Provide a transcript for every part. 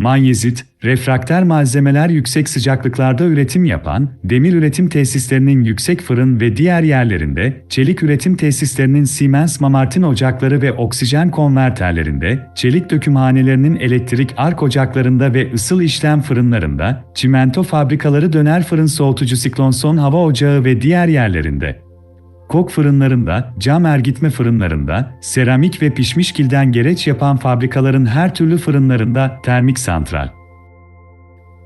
Manyezit, refrakter malzemeler yüksek sıcaklıklarda üretim yapan, demir üretim tesislerinin yüksek fırın ve diğer yerlerinde, çelik üretim tesislerinin Siemens Mamartin ocakları ve oksijen konverterlerinde, çelik dökümhanelerinin elektrik ark ocaklarında ve ısıl işlem fırınlarında, çimento fabrikaları döner fırın soğutucu siklonson hava ocağı ve diğer yerlerinde, kok fırınlarında, cam ergitme fırınlarında, seramik ve pişmiş kilden gereç yapan fabrikaların her türlü fırınlarında termik santral.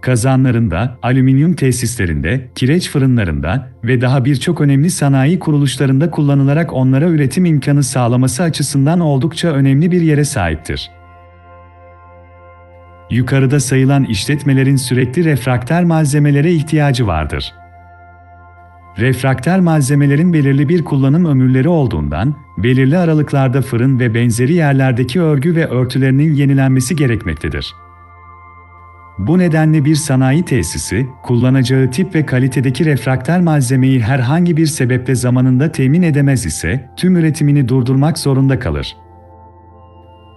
Kazanlarında, alüminyum tesislerinde, kireç fırınlarında ve daha birçok önemli sanayi kuruluşlarında kullanılarak onlara üretim imkanı sağlaması açısından oldukça önemli bir yere sahiptir. Yukarıda sayılan işletmelerin sürekli refrakter malzemelere ihtiyacı vardır. Refrakter malzemelerin belirli bir kullanım ömürleri olduğundan, belirli aralıklarda fırın ve benzeri yerlerdeki örgü ve örtülerinin yenilenmesi gerekmektedir. Bu nedenle bir sanayi tesisi, kullanacağı tip ve kalitedeki refrakter malzemeyi herhangi bir sebeple zamanında temin edemez ise, tüm üretimini durdurmak zorunda kalır.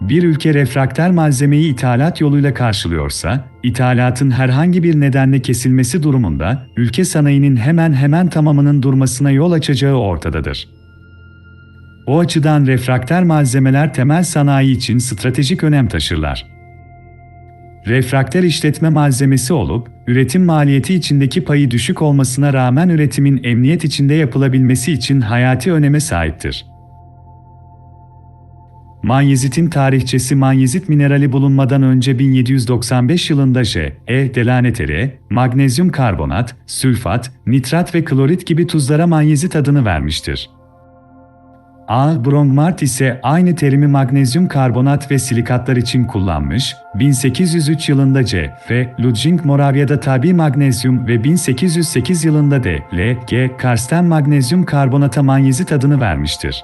Bir ülke refrakter malzemeyi ithalat yoluyla karşılıyorsa, ithalatın herhangi bir nedenle kesilmesi durumunda, ülke sanayinin hemen hemen tamamının durmasına yol açacağı ortadadır. O açıdan refrakter malzemeler temel sanayi için stratejik önem taşırlar. Refrakter işletme malzemesi olup, üretim maliyeti içindeki payı düşük olmasına rağmen üretimin emniyet içinde yapılabilmesi için hayati öneme sahiptir. Manyezitin tarihçesi manyezit minerali bulunmadan önce 1795 yılında J. E. Delanetere, magnezyum karbonat, sülfat, nitrat ve klorit gibi tuzlara manyezit adını vermiştir. A. Brongmart ise aynı terimi magnezyum karbonat ve silikatlar için kullanmış, 1803 yılında C. F. Ludwig Moravya'da tabi magnezyum ve 1808 yılında D. L. G. Karsten magnezyum karbonata manyezit adını vermiştir.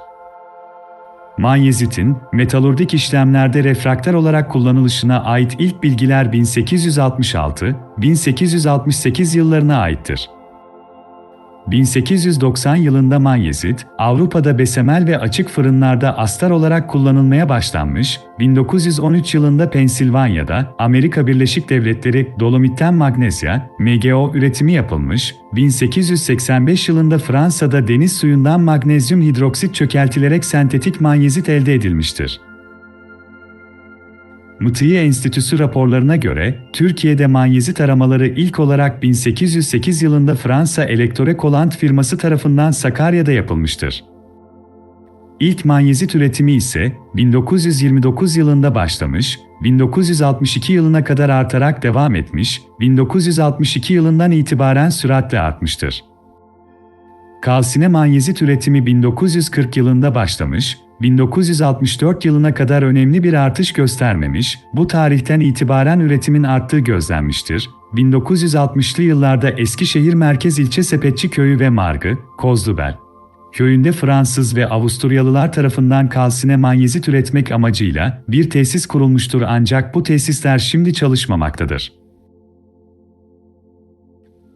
Manyezitin, metalurdik işlemlerde refraktör olarak kullanılışına ait ilk bilgiler 1866-1868 yıllarına aittir. 1890 yılında manyezit, Avrupa'da besemel ve açık fırınlarda astar olarak kullanılmaya başlanmış, 1913 yılında Pensilvanya'da Amerika Birleşik Devletleri dolomitten magnezya, MgO üretimi yapılmış, 1885 yılında Fransa'da deniz suyundan magnezyum hidroksit çökeltilerek sentetik manyezit elde edilmiştir. Mıtıye Enstitüsü raporlarına göre, Türkiye'de manyezit aramaları ilk olarak 1808 yılında Fransa Elektore Colant firması tarafından Sakarya'da yapılmıştır. İlk manyezit üretimi ise 1929 yılında başlamış, 1962 yılına kadar artarak devam etmiş, 1962 yılından itibaren süratle artmıştır. Kalsine manyezit üretimi 1940 yılında başlamış, 1964 yılına kadar önemli bir artış göstermemiş, bu tarihten itibaren üretimin arttığı gözlenmiştir. 1960'lı yıllarda Eskişehir Merkez İlçe Sepetçi Köyü ve Margı, Kozlubel köyünde Fransız ve Avusturyalılar tarafından kalsine manyezit üretmek amacıyla bir tesis kurulmuştur ancak bu tesisler şimdi çalışmamaktadır.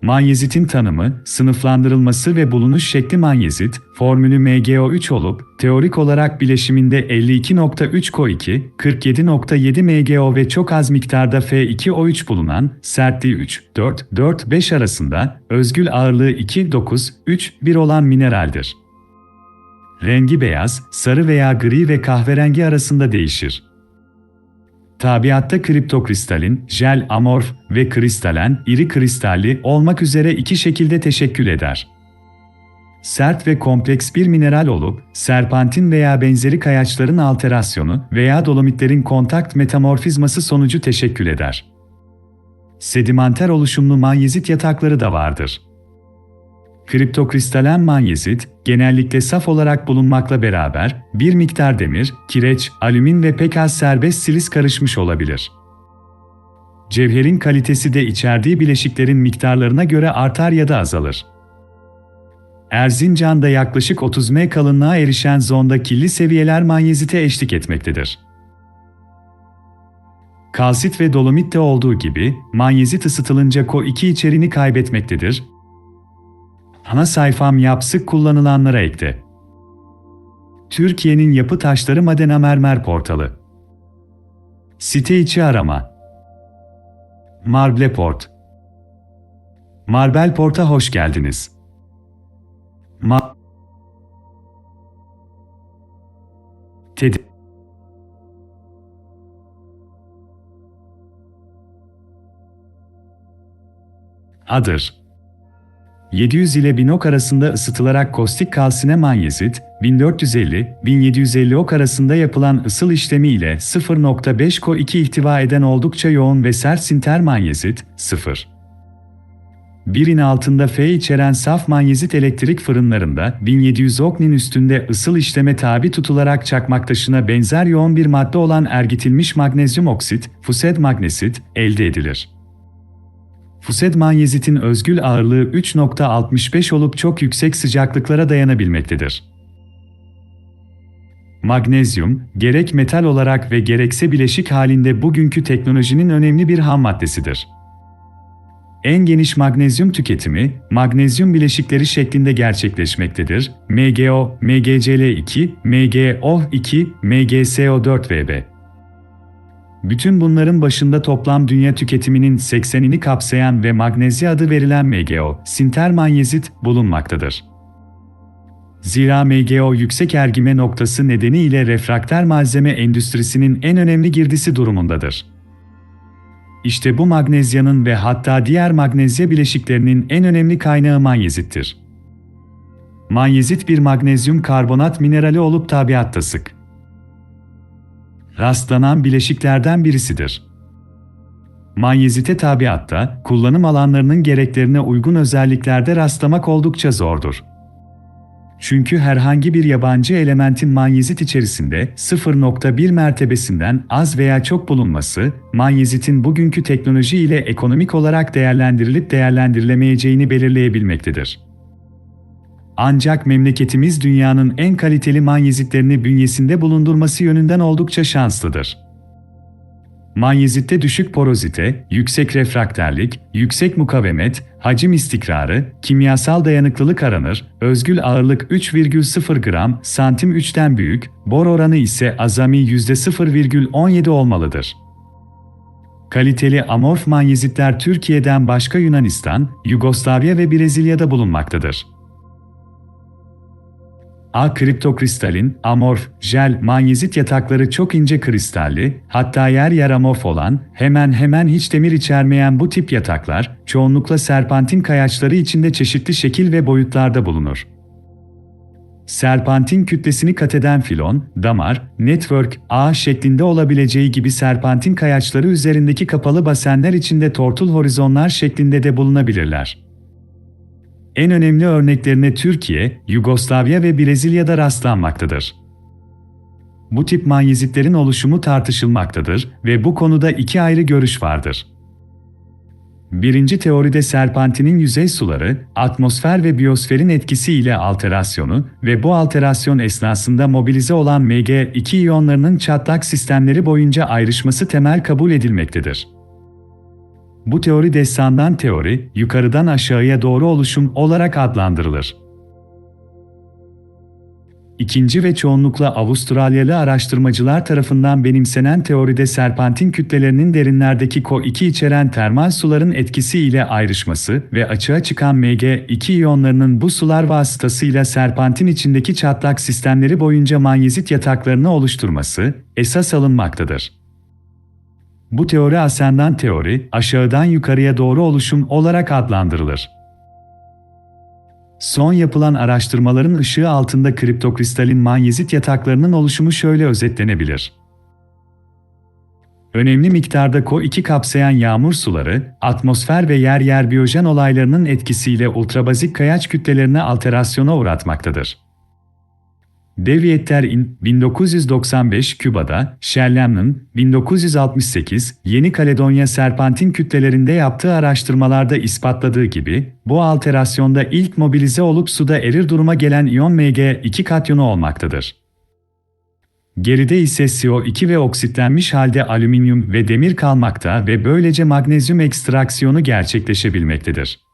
Manyezitin tanımı, sınıflandırılması ve bulunuş şekli manyezit, formülü MgO3 olup, teorik olarak bileşiminde 52.3 Co2, 47.7 MgO ve çok az miktarda F2O3 bulunan, sertliği 3, 4, 4, 5 arasında, özgül ağırlığı 2, 9, 3, 1 olan mineraldir. Rengi beyaz, sarı veya gri ve kahverengi arasında değişir. Tabiatta kriptokristalin, jel amorf ve kristalen, iri kristalli olmak üzere iki şekilde teşekkül eder. Sert ve kompleks bir mineral olup, serpantin veya benzeri kayaçların alterasyonu veya dolomitlerin kontakt metamorfizması sonucu teşekkül eder. Sedimenter oluşumlu manyezit yatakları da vardır. Kriptokristalen manyezit, genellikle saf olarak bulunmakla beraber, bir miktar demir, kireç, alümin ve pek az serbest silis karışmış olabilir. Cevherin kalitesi de içerdiği bileşiklerin miktarlarına göre artar ya da azalır. Erzincan'da yaklaşık 30 m kalınlığa erişen zonda kirli seviyeler manyezite eşlik etmektedir. Kalsit ve dolomitte olduğu gibi, manyezit ısıtılınca Ko2 içeriğini kaybetmektedir, Ana sayfam yap sık kullanılanlara ekle. Türkiye'nin yapı taşları Madena Mermer portalı. Site içi arama. Marbleport Marbleport'a hoş geldiniz. Ma Ted Adır 700 ile 1000 ok arasında ısıtılarak kostik kalsine manyezit, 1450-1750 ok arasında yapılan ısıl işlemi ile 0.5 Ko2 ihtiva eden oldukça yoğun ve sert sinter manyezit, 0. Birin altında F içeren saf manyezit elektrik fırınlarında 1700 oknin üstünde ısıl işleme tabi tutularak çakmak taşına benzer yoğun bir madde olan ergitilmiş magnezyum oksit, fused magnesit, elde edilir. Fused manyezitin özgül ağırlığı 3.65 olup çok yüksek sıcaklıklara dayanabilmektedir. Magnezyum, gerek metal olarak ve gerekse bileşik halinde bugünkü teknolojinin önemli bir ham maddesidir. En geniş magnezyum tüketimi, magnezyum bileşikleri şeklinde gerçekleşmektedir. MgO, MgCl2, MgO2, MgSO4Vb. Bütün bunların başında toplam dünya tüketiminin 80'ini kapsayan ve magnezya adı verilen MgO, sintermanyezit bulunmaktadır. Zira MgO yüksek ergime noktası nedeniyle refraktör malzeme endüstrisinin en önemli girdisi durumundadır. İşte bu magnezyanın ve hatta diğer magnezya bileşiklerinin en önemli kaynağı manyezittir. Manyezit bir magnezyum karbonat minerali olup tabiatta sık rastlanan bileşiklerden birisidir. Manyezite tabiatta, kullanım alanlarının gereklerine uygun özelliklerde rastlamak oldukça zordur. Çünkü herhangi bir yabancı elementin manyezit içerisinde 0.1 mertebesinden az veya çok bulunması, manyezitin bugünkü teknoloji ile ekonomik olarak değerlendirilip değerlendirilemeyeceğini belirleyebilmektedir. Ancak memleketimiz dünyanın en kaliteli manyezitlerini bünyesinde bulundurması yönünden oldukça şanslıdır. Manyezitte düşük porozite, yüksek refraktörlük, yüksek mukavemet, hacim istikrarı, kimyasal dayanıklılık aranır, özgül ağırlık 3,0 gram, santim 3'ten büyük, bor oranı ise azami %0,17 olmalıdır. Kaliteli amorf manyezitler Türkiye'den başka Yunanistan, Yugoslavya ve Brezilya'da bulunmaktadır. A kriptokristalin, amorf, jel, manyezit yatakları çok ince kristalli, hatta yer yer amorf olan, hemen hemen hiç demir içermeyen bu tip yataklar, çoğunlukla serpantin kayaçları içinde çeşitli şekil ve boyutlarda bulunur. Serpantin kütlesini kat eden filon, damar, network, ağ şeklinde olabileceği gibi serpantin kayaçları üzerindeki kapalı basenler içinde tortul horizonlar şeklinde de bulunabilirler. En önemli örneklerine Türkiye, Yugoslavya ve Brezilya'da rastlanmaktadır. Bu tip manyezitlerin oluşumu tartışılmaktadır ve bu konuda iki ayrı görüş vardır. Birinci teoride serpantinin yüzey suları, atmosfer ve biyosferin etkisiyle alterasyonu ve bu alterasyon esnasında mobilize olan Mg2 iyonlarının çatlak sistemleri boyunca ayrışması temel kabul edilmektedir. Bu teori destandan teori, yukarıdan aşağıya doğru oluşum olarak adlandırılır. İkinci ve çoğunlukla Avustralyalı araştırmacılar tarafından benimsenen teoride serpantin kütlelerinin derinlerdeki Ko2 içeren termal suların etkisi ile ayrışması ve açığa çıkan Mg2 iyonlarının bu sular vasıtasıyla serpantin içindeki çatlak sistemleri boyunca manyezit yataklarını oluşturması esas alınmaktadır. Bu teori ascendant teori, aşağıdan yukarıya doğru oluşum olarak adlandırılır. Son yapılan araştırmaların ışığı altında kriptokristalin manyezit yataklarının oluşumu şöyle özetlenebilir. Önemli miktarda Ko2 kapsayan yağmur suları, atmosfer ve yer yer biyojen olaylarının etkisiyle ultrabazik kayaç kütlelerine alterasyona uğratmaktadır. Deviyetler in 1995 Küba'da, Sherlam'ın 1968 Yeni Kaledonya serpantin kütlelerinde yaptığı araştırmalarda ispatladığı gibi, bu alterasyonda ilk mobilize olup suda erir duruma gelen iyon Mg2 katyonu olmaktadır. Geride ise CO2 ve oksitlenmiş halde alüminyum ve demir kalmakta ve böylece magnezyum ekstraksiyonu gerçekleşebilmektedir.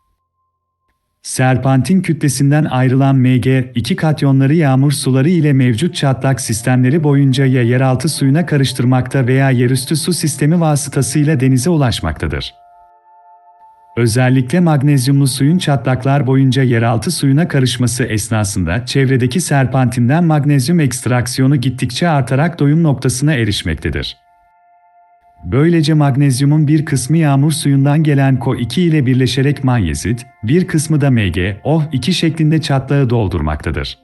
Serpantin kütlesinden ayrılan Mg2 katyonları yağmur suları ile mevcut çatlak sistemleri boyunca ya yeraltı suyuna karıştırmakta veya yerüstü su sistemi vasıtasıyla denize ulaşmaktadır. Özellikle magnezyumlu suyun çatlaklar boyunca yeraltı suyuna karışması esnasında çevredeki serpantinden magnezyum ekstraksiyonu gittikçe artarak doyum noktasına erişmektedir. Böylece magnezyumun bir kısmı yağmur suyundan gelen Ko2 ile birleşerek manyezit, bir kısmı da MgO2 şeklinde çatlağı doldurmaktadır.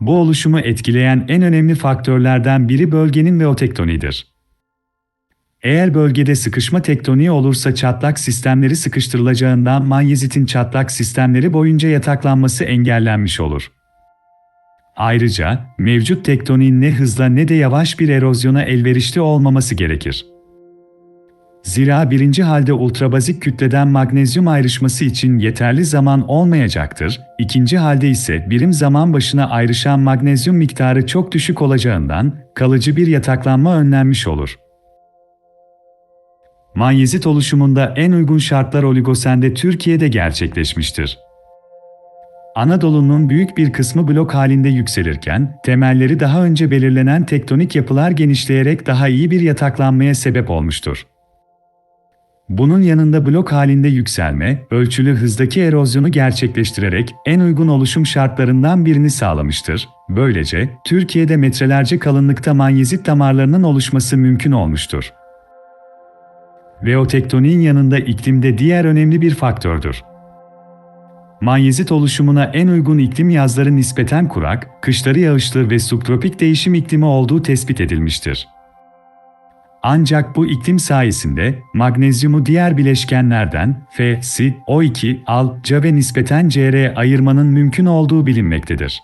Bu oluşumu etkileyen en önemli faktörlerden biri bölgenin veotektonidir. Eğer bölgede sıkışma tektoniği olursa çatlak sistemleri sıkıştırılacağından manyezitin çatlak sistemleri boyunca yataklanması engellenmiş olur. Ayrıca mevcut tektoniğin ne hızla ne de yavaş bir erozyona elverişli olmaması gerekir. Zira birinci halde ultrabazik kütleden magnezyum ayrışması için yeterli zaman olmayacaktır, ikinci halde ise birim zaman başına ayrışan magnezyum miktarı çok düşük olacağından kalıcı bir yataklanma önlenmiş olur. Manyezit oluşumunda en uygun şartlar oligosende Türkiye'de gerçekleşmiştir. Anadolu'nun büyük bir kısmı blok halinde yükselirken, temelleri daha önce belirlenen tektonik yapılar genişleyerek daha iyi bir yataklanmaya sebep olmuştur. Bunun yanında blok halinde yükselme, ölçülü hızdaki erozyonu gerçekleştirerek en uygun oluşum şartlarından birini sağlamıştır. Böylece, Türkiye'de metrelerce kalınlıkta manyezit damarlarının oluşması mümkün olmuştur. Veotektoniğin yanında iklimde diğer önemli bir faktördür. Manyezit oluşumuna en uygun iklim yazları nispeten kurak, kışları yağışlı ve subtropik değişim iklimi olduğu tespit edilmiştir. Ancak bu iklim sayesinde magnezyumu diğer bileşkenlerden F, Si, O2, Al, Ca ve nispeten Cr ayırmanın mümkün olduğu bilinmektedir.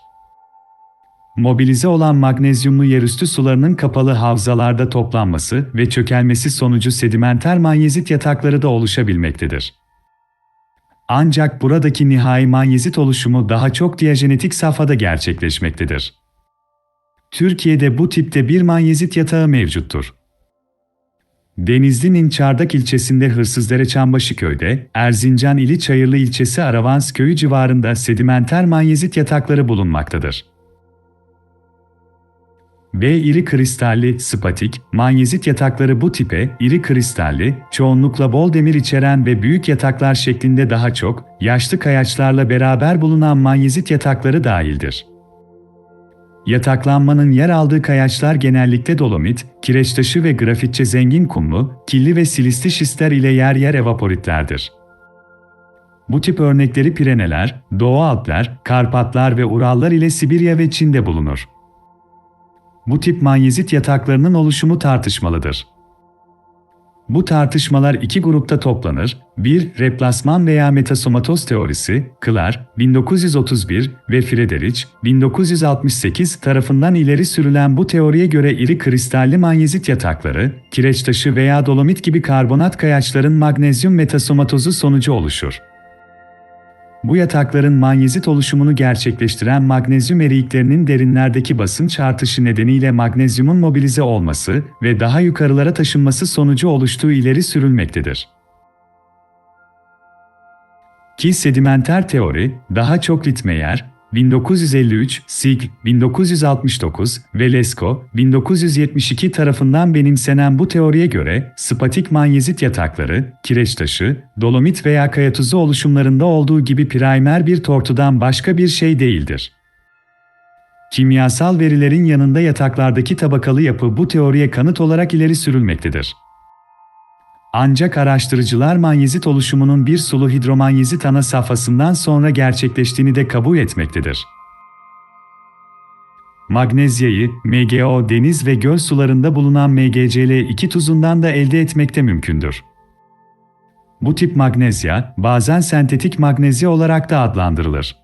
Mobilize olan magnezyumlu yerüstü sularının kapalı havzalarda toplanması ve çökelmesi sonucu sedimenter manyezit yatakları da oluşabilmektedir. Ancak buradaki nihai manyezit oluşumu daha çok diyajenetik safhada gerçekleşmektedir. Türkiye'de bu tipte bir manyezit yatağı mevcuttur. Denizli'nin Çardak ilçesinde Hırsızdere Çambaşı köyde, Erzincan ili Çayırlı ilçesi Aravans köyü civarında sedimenter manyezit yatakları bulunmaktadır. B iri kristalli, spatik, manyezit yatakları bu tipe, iri kristalli, çoğunlukla bol demir içeren ve büyük yataklar şeklinde daha çok, yaşlı kayaçlarla beraber bulunan manyezit yatakları dahildir. Yataklanmanın yer aldığı kayaçlar genellikle dolomit, kireç taşı ve grafitçe zengin kumlu, killi ve silisli şistler ile yer yer evaporitlerdir. Bu tip örnekleri Pireneler, Doğu Alpler, Karpatlar ve Urallar ile Sibirya ve Çin'de bulunur. Bu tip manyezit yataklarının oluşumu tartışmalıdır. Bu tartışmalar iki grupta toplanır. 1. Replasman veya metasomatoz teorisi, Klar, 1931 ve Friedrich, 1968 tarafından ileri sürülen bu teoriye göre iri kristalli manyezit yatakları, kireç taşı veya dolomit gibi karbonat kayaçların magnezyum metasomatozu sonucu oluşur. Bu yatakların manyezit oluşumunu gerçekleştiren magnezyum eriyiklerinin derinlerdeki basınç artışı nedeniyle magnezyumun mobilize olması ve daha yukarılara taşınması sonucu oluştuğu ileri sürülmektedir. Ki sedimenter teori, daha çok Littmeyer, 1953, Sig, 1969 ve Lesko, 1972 tarafından benimsenen bu teoriye göre spatik manyezit yatakları, kireç taşı, dolomit veya kaya tuzu oluşumlarında olduğu gibi primer bir tortudan başka bir şey değildir. Kimyasal verilerin yanında yataklardaki tabakalı yapı bu teoriye kanıt olarak ileri sürülmektedir. Ancak araştırıcılar manyezit oluşumunun bir sulu hidromanyezit ana safhasından sonra gerçekleştiğini de kabul etmektedir. Magnezyayı, MgO deniz ve göl sularında bulunan MgCl2 tuzundan da elde etmekte mümkündür. Bu tip magnezya, bazen sentetik magnezya olarak da adlandırılır.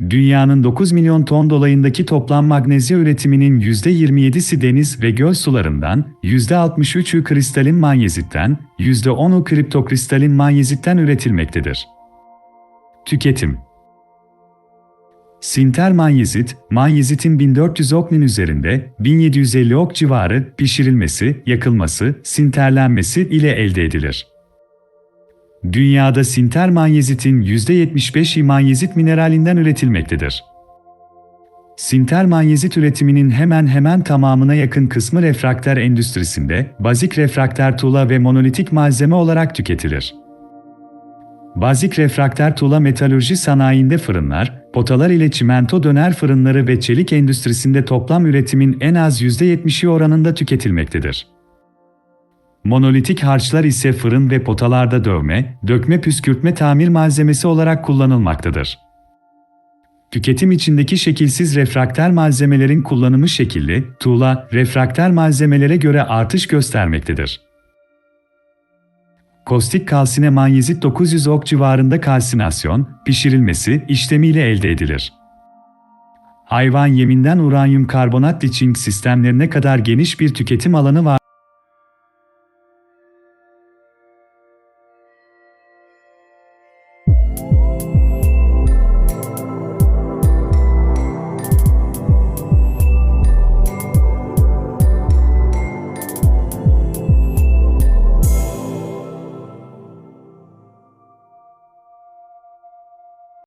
Dünyanın 9 milyon ton dolayındaki toplam magnezya üretiminin %27'si deniz ve göl sularından, %63'ü kristalin manyezitten, %10'u kriptokristalin manyezitten üretilmektedir. Tüketim Sinter manyezit, manyezitin 1400 okmin üzerinde 1750 ok civarı pişirilmesi, yakılması, sinterlenmesi ile elde edilir. Dünyada sinter manyezitin %75'i manyezit mineralinden üretilmektedir. Sinter manyezit üretiminin hemen hemen tamamına yakın kısmı refraktör endüstrisinde, bazik refraktör tuğla ve monolitik malzeme olarak tüketilir. Bazik refraktör tuğla metalürji sanayinde fırınlar, potalar ile çimento döner fırınları ve çelik endüstrisinde toplam üretimin en az %70'i oranında tüketilmektedir. Monolitik harçlar ise fırın ve potalarda dövme, dökme püskürtme tamir malzemesi olarak kullanılmaktadır. Tüketim içindeki şekilsiz refraktör malzemelerin kullanımı şekilli, tuğla, refraktör malzemelere göre artış göstermektedir. Kostik kalsine manyezit 900 ok civarında kalsinasyon, pişirilmesi işlemiyle elde edilir. Hayvan yeminden uranyum karbonat liçing sistemlerine kadar geniş bir tüketim alanı var.